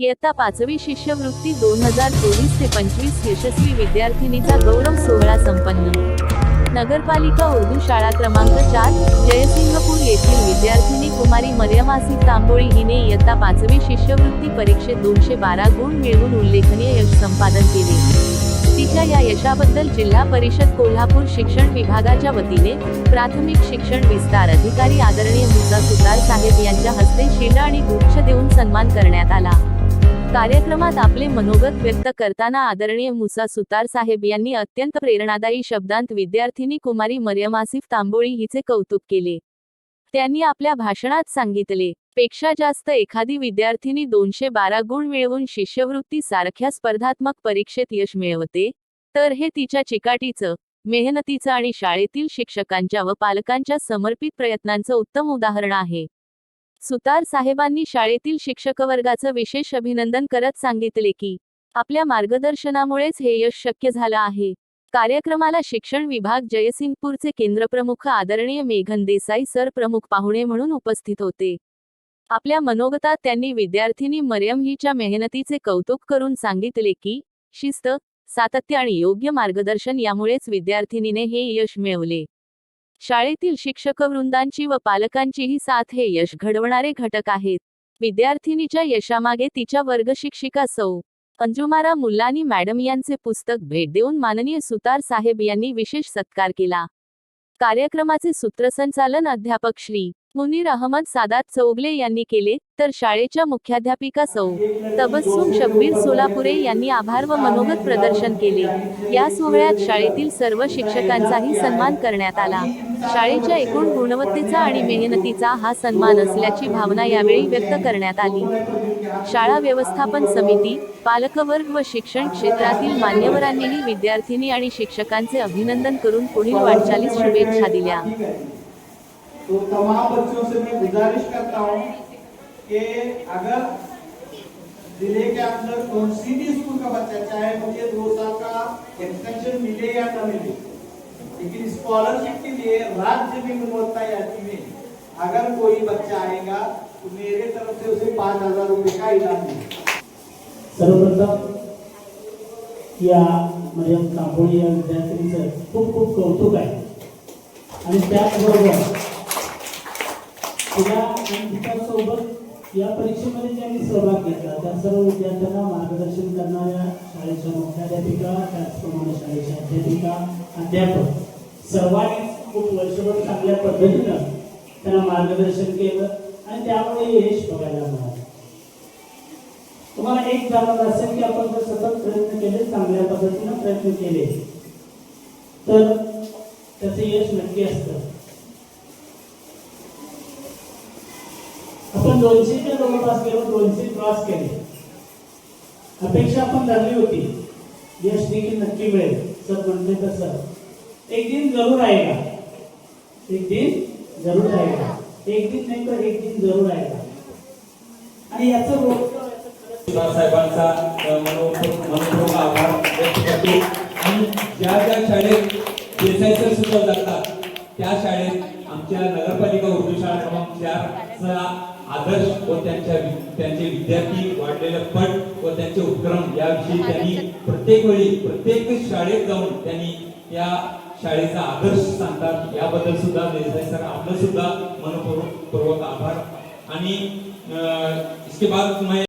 इयत्ता पाचवी शिष्यवृत्ती दोन हजार चोवीस ते पंचवीस यशस्वी विद्यार्थिनीचा गौरव सोहळा संपन्न. नगरपालिका उर्दू शाळा क्रमांक चार जयसिंगपूर येथील विद्यार्थिनी कुमारी मर्यमासी तांबोळी हिने इयत्ता पाचवी शिष्यवृत्ती परीक्षेत दोनशे बारा गुण मिळवून उल्लेखनीय यश संपादन केले. तिच्या या यशाबद्दल जिल्हा परिषद कोल्हापूर शिक्षण विभागाच्या वतीने प्राथमिक शिक्षण विस्तार अधिकारी आदरणीय मुद्दा सुतार साहेब यांच्या हस्ते शिला आणि गुच्छ देऊन सन्मान करण्यात आला. कार्यक्रमात आपले मनोगत व्यक्त करताना आदरणीय मुसा सुतार साहेब यांनी अत्यंत प्रेरणादायी शब्दांत विद्यार्थिनी कुमारी मरियम आसिफ तांबोळी हिचे कौतुक केले. त्यांनी आपल्या भाषणात सांगितले पेक्षा जास्त एखादी विद्यार्थिनी दोनशे बारा गुण मिळवून शिष्यवृत्ती सारख्या स्पर्धात्मक परीक्षेत यश मिळवते तर हे तिच्या चिकाटीचं मेहनतीचं आणि शाळेतील शिक्षकांच्या व पालकांच्या समर्पित प्रयत्नांचं उत्तम उदाहरण आहे. सुतार साहेबांनी शाळेतील शिक्षकवर्गाचं विशेष अभिनंदन करत सांगितले की आपल्या मार्गदर्शनामुळेच हे यश शक्य झालं आहे. कार्यक्रमाला शिक्षण विभाग जयसिंगपूरचे केंद्रप्रमुख आदरणीय मेघन देसाई सर प्रमुख पाहुणे म्हणून उपस्थित होते. आपल्या मनोगतात त्यांनी विद्यार्थिनी मरियम हिच्या मेहनतीचे कौतुक करून सांगितले की शिस्त सातत्य आणि योग्य मार्गदर्शन यामुळेच विद्यार्थिनीने हे यश मिळवले. शाळेतील शिक्षकवृंदांची व पालकांचीही साथ हे यश घडवणारे घटक आहेत. विद्यार्थिनीच्या यशामागे तिच्या वर्गशिक्षिका सौ. अंजुमारा मुल्लानी मॅडम यांचे पुस्तक भेट देऊन माननीय सुतार साहेब यांनी विशेष सत्कार केला. कार्यक्रमाचे सूत्रसंचालन अध्यापक श्री. मुनीर अहमद सादात चौगले यांनी केले तर शाळेच्या मुख्याध्यापिका सौ. तबस्सुम शब्बीर सोलापुरे यांनी आभार व मनोगत प्रदर्शन केले. या सोहळ्यात शाळेतील सर्व शिक्षकांचाही सन्मान करण्यात आला. शाळेच्या एकूण गुणवत्तेचा आणि मेहनतीचा हा सन्मान असल्याची भावना यावेळी व्यक्त करण्यात आली. शाळा व्यवस्थापन समिती पालकवर्ग व शिक्षण क्षेत्रातील मान्यवरांनीही विद्यार्थिनी आणि शिक्षकांचे अभिनंदन करून पुढील वाटचालीस शुभेच्छा दिल्या. तो तमाम बच्चों से मैं गुजारिश करता हूँ कि अगर ज़िले के अंदर कौन सी भी स्कूल का बच्चा चाहे मुझे दो साल का एक्सटेंशन मिले या न मिले, लेकिन स्कॉलरशिप के लिए राज्य में गुणवत्ता याची में अगर कोई बच्चा आएगा तो मेरे तरफ़ से उसे पाँच हज़ार रुपये का इनाम मिलेगा। सर्वप्रथम या मरियम तांबोळी या विद्यार्थिनीचं खूप खूप कौतुक आणि त्याचबरोबर तिला या परीक्षेमध्ये ज्यांनी सहभाग घेतला त्या सर्व विद्यार्थ्यांना मार्गदर्शन करणाऱ्या शाळेच्या मुख्याध्यापिका त्याचप्रमाणे शाळेच्या अध्यापिका अध्यापक सर्वांनी खूप वर्षभर चांगल्या पद्धतीनं त्यांना मार्गदर्शन केलं आणि त्यामुळे यश बघायला मिळालं. तुम्हाला एक जाणवत असेल की आपण जर सतत प्रयत्न केले चांगल्या पद्धतीनं प्रयत्न केले तर त्याचं यश नक्की असतं. आपण दोनशेच्या जवळपास गेलो दोनशे क्रॉस केले. अपेक्षा आपण धरली होती. यश देखील नक्की मिळेल. सर म्हणते तसं एक दिन जरूर आएगा एक दिन जरूर आएगा एक दिन नाही तर एक दिन जरूर आएगा आणि याचं साहेबांचा मनोपूर्वक आभार व्यक्त करतो. आणि ज्या ज्या शाळेत देसाई सर सुद्धा जातात त्या शाळेत आमच्या नगरपालिका उर्दू शाळा क्रमांक चार सहा आदर्श व त्यांच्या त्यांचे विद्यार्थी वाढलेलं पट व त्यांचे उपक्रम याविषयी त्यांनी प्रत्येक वेळी प्रत्येक शाळेत जाऊन त्यांनी या शाळेचा आदर्श सांगतात. याबद्दल सुद्धा देसाई सर आपलं सुद्धा मनपूर्वक पूर्वक आभार. आणि इसके बाद मैं